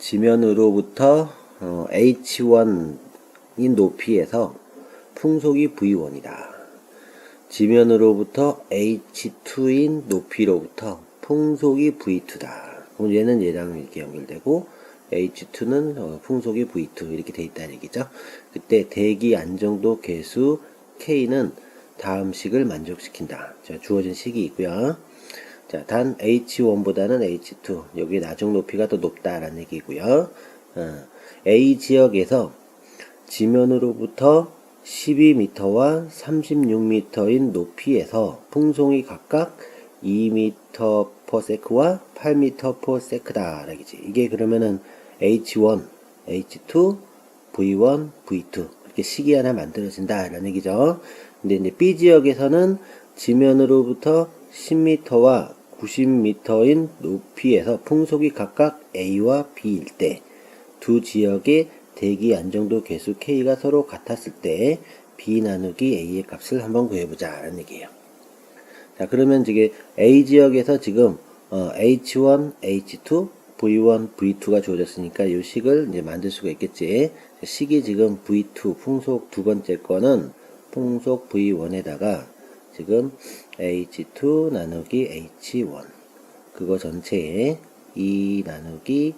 지면으로부터 어, H1인 높이에서 풍속이 V1이다. 지면으로부터 H2인 높이로부터 풍속이 V2다. 그럼 얘는 얘랑 이렇게 연결되고 H2는 어, 풍속이 V2 이렇게 돼 있다는 얘기죠. 그때 대기 안정도 계수 K는 다음 식을 만족시킨다. 자, 주어진 식이 있고요. 자, 단 H1보다는 H2 여기 나중 높이가 더 높다라는 얘기고요. 어, A 지역에서 지면으로부터 12m와 36m인 높이에서 풍속이 각각 2m per sec와 8m per sec다. 라기지. 이게 그러면은 H1, H2, V1, V2 이렇게 식이 하나 만들어진다. 라는 얘기죠. 근데 이제 B 지역에서는 지면으로부터 10m와 90m인 높이에서 풍속이 각각 A와 B일 때 두 지역의 대기 안정도 계수 K가 서로 같았을 때 B 나누기 A의 값을 한번 구해보자 라는 얘기예요. 자 그러면 이게 A 지역에서 지금 어, H1, H2, V1, V2가 주어졌으니까 이 식을 이제 만들 수가 있겠지. 식이 지금 V2 풍속 두 번째 거는 풍속 V1에다가 지금 H2 나누기 H1 그거 전체에 2 나누기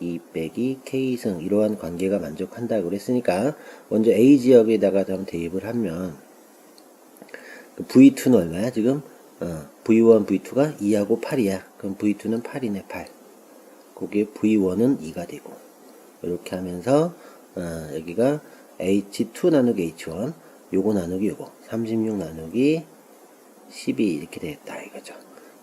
2 빼기 K승 이러한 관계가 만족한다고 그랬으니까 먼저 A 지역에다가 좀 대입을 하면 그 V2는 얼마야 지금? 어, V1, V2가 2하고 8이야. 그럼 V2는 8이네 8. 거기에 V1은 2가 되고 이렇게 하면서 어, 여기가 H2 나누기 H1 요거 나누기 요거 36 나누기 12 이렇게 되겠다 이거죠.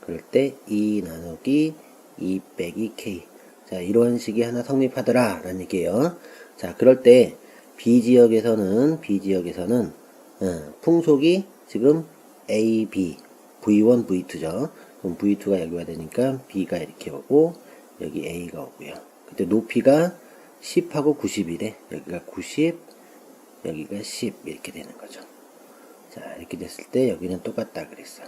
그럴 때 2 나누기 2 빼기 K 자 이러한 식이 하나 성립하더라 라는 얘기예요. 자 그럴 때 B 지역에서는 B 지역에서는 어, 풍속이 지금 A, B, V1, V2죠. 그럼 V2가 여기 와야 되니까 B가 이렇게 오고 여기 A가 오고요. 그때 높이가 10하고 90이래. 여기가 90, 여기가 10 이렇게 되는 거죠. 자 이렇게 됐을 때 여기는 똑같다 그랬어.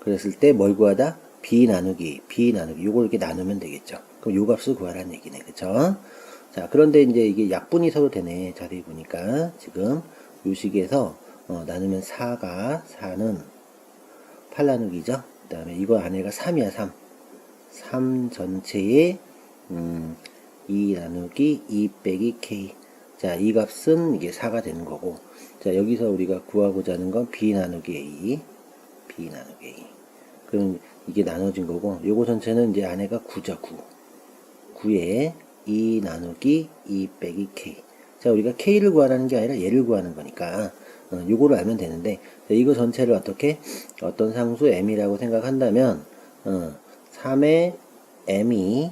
그랬을 때 뭘 구하다? B 나누기, B 나누기 요걸 이렇게 나누면 되겠죠. 그럼 요 값을 구하라는 얘기네. 그쵸? 자 그런데 이제 이게 약분이 서로 되네. 자세히 보니까 지금 요 식에서 어, 나누면 4가 4는 8 나누기죠. 그 다음에 이거 안에가 3이야 3. 3 전체에 음, 2 나누기 2 빼기 k 자, 이 값은 이게 4가 되는 거고 자, 여기서 우리가 구하고자 하는 건 b 나누기 a b 나누기 a. 그럼 이게 나눠진 거고 요거 전체는 이제 안에가 9죠 9 9에 2 나누기 2 빼기 k. 자, 우리가 k를 구하라는 게 아니라 얘를 구하는 거니까 어, 요거를 알면 되는데 자, 이거 전체를 어떻게 어떤 상수 m이라고 생각한다면 어, 3의 m이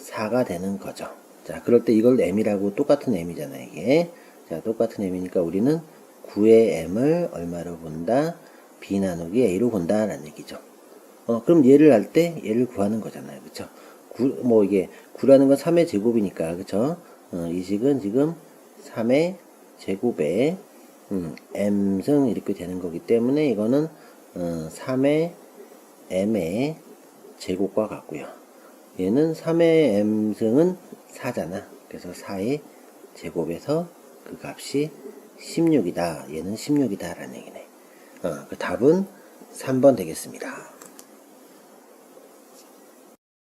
4가 되는 거죠. 자, 그럴 때 이걸 m이라고 똑같은 m이잖아, 이게. 자, 똑같은 m이니까 우리는 9의 m을 얼마로 본다? b 나누기 a로 본다라는 얘기죠. 어, 그럼 얘를 할 때 얘를 구하는 거잖아요. 그쵸? 9, 뭐 이게 9라는 건 3의 제곱이니까, 그쵸? 어, 이 식은 지금 3의 제곱에 음, m승 이렇게 되는 거기 때문에 이거는 어, 3의 m의 제곱과 같고요. 얘는 3의 m승은 4잖아. 그래서 4의 제곱에서 그 값이 16이다. 얘는 16이다. 라는 얘기네. 어, 그 답은 3번 되겠습니다.